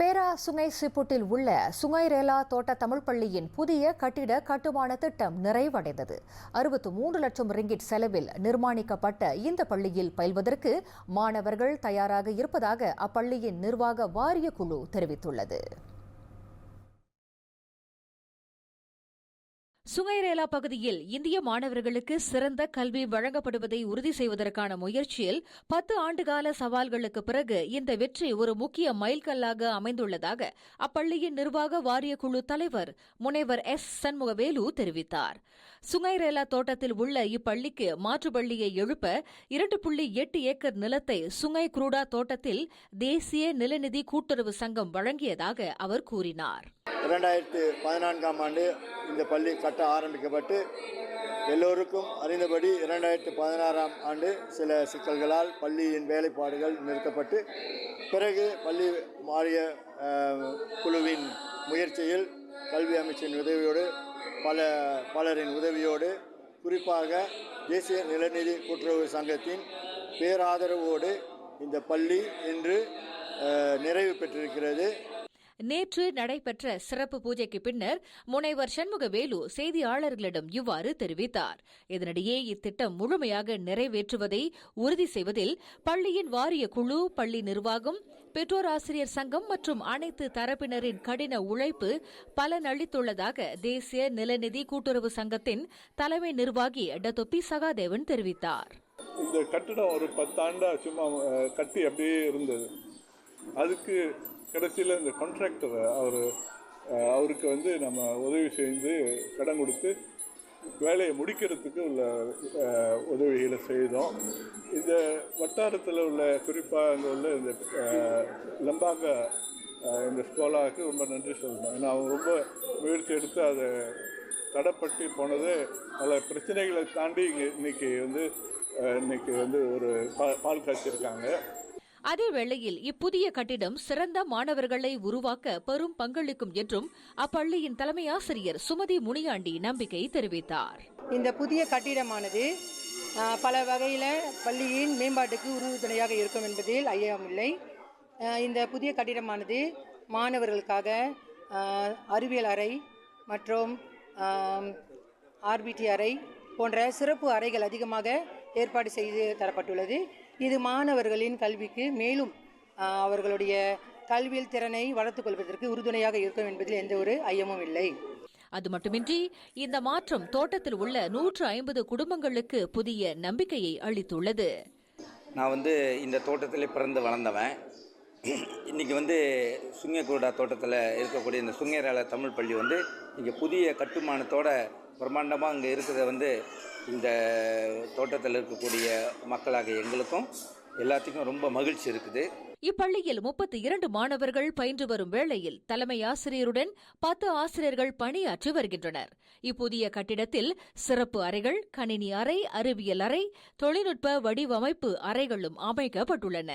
பேரா சுங்கை சிப்புட்டில் உள்ள சுங்கை ரேலா தோட்ட தமிழ் பள்ளியின் புதிய கட்டிட கட்டுமான திட்டம் நிறைவடைந்தது. அறுபத்து மூன்று லட்சம் ரிங்கிட் செலவில் நிர்மாணிக்கப்பட்ட இந்த பள்ளியில் பயில்வதற்கு மாணவர்கள் தயாராக இருப்பதாக அப்பள்ளியின் நிர்வாக வாரிய குழு தெரிவித்துள்ளது. சுங்கைரேலா பகுதியில் இந்திய மாணவர்களுக்கு சிறந்த கல்வி வழங்கப்படுவதை உறுதி செய்வதற்கான முயற்சியில் பத்து ஆண்டுகால சவால்களுக்கு பிறகு இந்த வெற்றி ஒரு முக்கிய மைல்கல்லாக அமைந்துள்ளதாக அப்பள்ளியின் நிர்வாக வாரிய குழு தலைவர் முனைவர் எஸ். சண்முகவேலு தெரிவித்தார். சுங்கைரேலா தோட்டத்தில் உள்ள இப்பள்ளிக்கு மாற்றுப்பள்ளியை எழுப்ப இரண்டு புள்ளி எட்டு ஏக்கர் நிலத்தை சுங்கை குரூடா தோட்டத்தில் தேசிய நிலநிதி கூட்டுறவு சங்கம் வழங்கியதாக அவர் கூறினார். இரண்டாயிரத்து பதினான்காம் ஆண்டு இந்த பள்ளி கட்ட ஆரம்பிக்கப்பட்டு எல்லோருக்கும் அறிந்தபடி இரண்டாயிரத்து பதினாறாம் ஆண்டு சில சிக்கல்களால் பள்ளியின் வேலைப்பாடுகள் நிறுத்தப்பட்டு பிறகு பள்ளி மாறிய குழுவின் முயற்சியில் கல்வி அமைச்சின் உதவியோடு பல பலரின் உதவியோடு குறிப்பாக தேசிய நிலநிதி கூட்டுறவு சங்கத்தின் பேராதரவோடு இந்த பள்ளி இன்று நிறைவு பெற்றிருக்கிறது. நேற்று நடைபெற்ற சிறப்பு பூஜைக்கு பின்னர் முனைவர் சண்முகவேலு செய்தியாளர்களிடம் இவ்வாறு தெரிவித்தார். இதனிடையே இத்திட்டம் முழுமையாக நிறைவேற்றுவதை உறுதி செய்வதில் பள்ளியின் வாரிய குழு பள்ளி நிர்வாகம் பெற்றோர் ஆசிரியர் சங்கம் மற்றும் அனைத்து தரப்பினரின் கடின உழைப்பு பலனளித்துள்ளதாக தேசிய நிலநிதி கூட்டுறவு சங்கத்தின் தலைமை நிர்வாகி டத்தொப்பி சகாதேவன் தெரிவித்தார். இந்த கட்டிடம் ஒரு பத்தாண்டா சும்மா கட்டி அப்படியே இருந்தது. அதுக்கு கடைசியில் இந்த கான்ட்ராக்டரை அவர் அவருக்கு வந்து நம்ம உதவி செய்து கடன் கொடுத்து வேலையை முடிக்கிறதுக்கு உள்ள உதவிகளை செய்தோம். இந்த வட்டாரத்தில் உள்ள குறிப்பாக அங்கே உள்ள இந்த லம்பாங்க இந்த ஸ்கோலாவுக்கு ரொம்ப நன்றி சொல்லணும். ஏன்னா அவங்க ரொம்ப முயற்சி எடுத்து அதை தடைப்பட்டு போனது பல பிரச்சனைகளை தாண்டி இங்கே இன்னைக்கு வந்து இன்றைக்கி இன்னைக்கு வந்து ஒரு பா- பால் காய்ச்சிருக்காங்க. அதே வேளையில் இப்புதிய கட்டிடம் சிறந்த மாணவர்களை உருவாக்க பெரும் பங்களிக்கும் என்றும் அப்பள்ளியின் தலைமை ஆசிரியர் சுமதி முனியாண்டி நம்பிக்கை தெரிவித்தார். இந்த புதிய கட்டிடமானது பல வகையில் பள்ளியின் மேம்பாட்டுக்கு உறுதுணையாக இருக்கும் என்பதில் ஐயமில்லை இந்த புதிய கட்டிடமானது மாணவர்களுக்காக அறிவியல் அறை மற்றும் ஆர்பிடி அறை போன்ற சிறப்பு அறைகள் அதிகமாக ஏற்பாடு செய்து தரப்பட்டுள்ளது. இது மாணவர்களின் கல்விக்கு மேலும் அவர்களுடைய கல்வியல் திறனை வளர்த்துக் கொள்வதற்கு உறுதுணையாக இருக்கும் என்பதில் எந்த ஒரு ஐயமும் இல்லை. அது மட்டுமின்றி இந்த மாற்றம் தோட்டத்தில் உள்ள நூற்று ஐம்பது குடும்பங்களுக்கு புதிய நம்பிக்கையை அளித்துள்ளது. நான் வந்து இந்த தோட்டத்தில் பிறந்து வளர்ந்தவன். இன்றைக்கி வந்து சுங்கக்குருடா தோட்டத்தில் இருக்கக்கூடிய இந்த சுங்கேரால தமிழ் பள்ளி வந்து இங்கே புதிய கட்டுமானத்தோட பிரம்மாண்டமாக அங்கே இருக்கிறத வந்து இந்த தோட்டத்தில் இருக்கக்கூடிய மக்களாக எங்களுக்கும் எல்லாத்துக்கும் ரொம்ப மகிழ்ச்சி இருக்குது. இப்பள்ளியில் முப்பத்தி இரண்டு மாணவர்கள் பயின்று வரும் வேளையில் தலைமை ஆசிரியருடன் பத்து ஆசிரியர்கள் பணியாற்றி வருகின்றனர். இப்புதிய கட்டிடத்தில் சிறப்பு அறைகள் கணினி அறை அறிவியல் அறை தொழில்நுட்ப வடிவமைப்பு அறைகளும் அமைக்கப்பட்டுள்ளன.